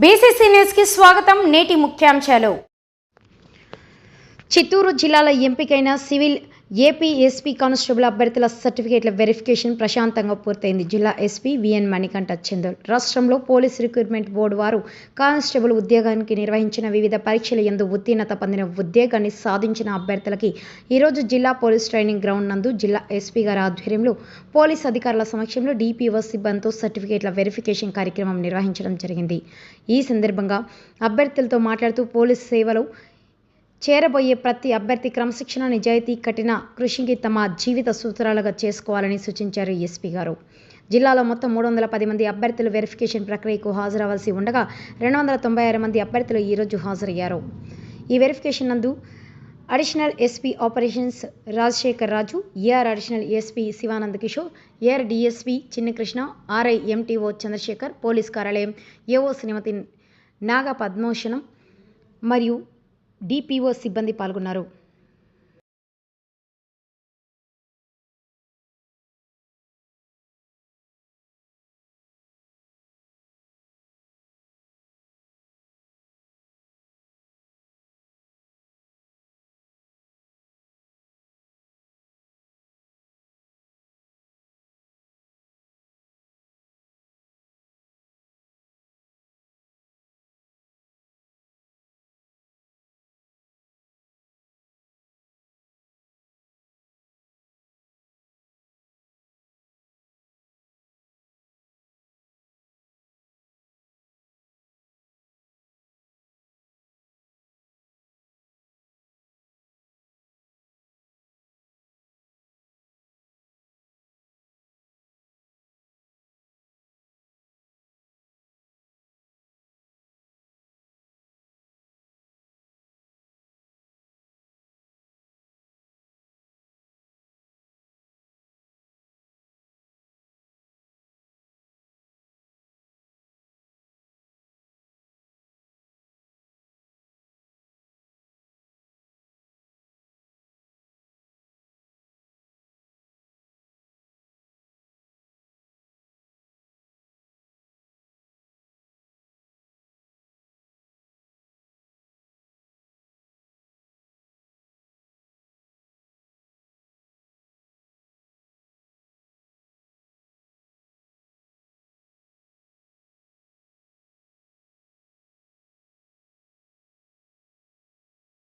BCC న్యూస్కి స్వాగతం నేటి ముఖ్యాంశాలు. చిత్తూరు జిల్లాలో ఎంపికైన సివిల్ ఏపీ ఎస్పీ కానిస్టేబుల్ అభ్యర్థుల సర్టిఫికేట్ల వెరిఫికేషన్ ప్రశాంతంగా పూర్తయింది. జిల్లా ఎస్పీ విఎన్ మణికంఠ చందోల్. రాష్ట్రంలో పోలీస్ రిక్రూట్మెంట్ బోర్డు వారు కానిస్టేబుల్ ఉద్యోగానికి నిర్వహించిన వివిధ పరీక్షల యందు ఉత్తీర్ణత పొందిన ఉద్యోగాన్ని సాధించిన అభ్యర్థులకి ఈరోజు జిల్లా పోలీస్ ట్రైనింగ్ గ్రౌండ్ నందు జిల్లా ఎస్పీ గారి ఆధ్వర్యంలో పోలీస్ అధికారుల సమక్షంలో డిపిఓ సిబ్బందితో సర్టిఫికేట్ల వెరిఫికేషన్ కార్యక్రమం నిర్వహించడం జరిగింది. ఈ సందర్భంగా అభ్యర్థులతో మాట్లాడుతూ పోలీస్ సేవలో చేరబోయే ప్రతి అభ్యర్థి క్రమశిక్షణ నిజాయితీ కఠిన కృషికి తమ జీవిత సూత్రాలుగా చేసుకోవాలని సూచించారు ఎస్పీ గారు. జిల్లాలో మొత్తం మూడు వందల పది మంది అభ్యర్థులు వెరిఫికేషన్ ప్రక్రియకు హాజరవలసి ఉండగా రెండు వందల తొంభై ఆరు మంది అభ్యర్థులు ఈరోజు హాజరయ్యారు. ఈ వెరిఫికేషన్ నందు additional SP operations Rajasekhar Raju AR additional SP Shivanand Kishore AR DSP Chinnakrishna RI MTO Chandrasekhar police కార్యాలయం ఏఓ శ్రీమతి నాగ పద్మోషణం మరియు డిపిఓ సిబ్బంది పాల్గొన్నారు.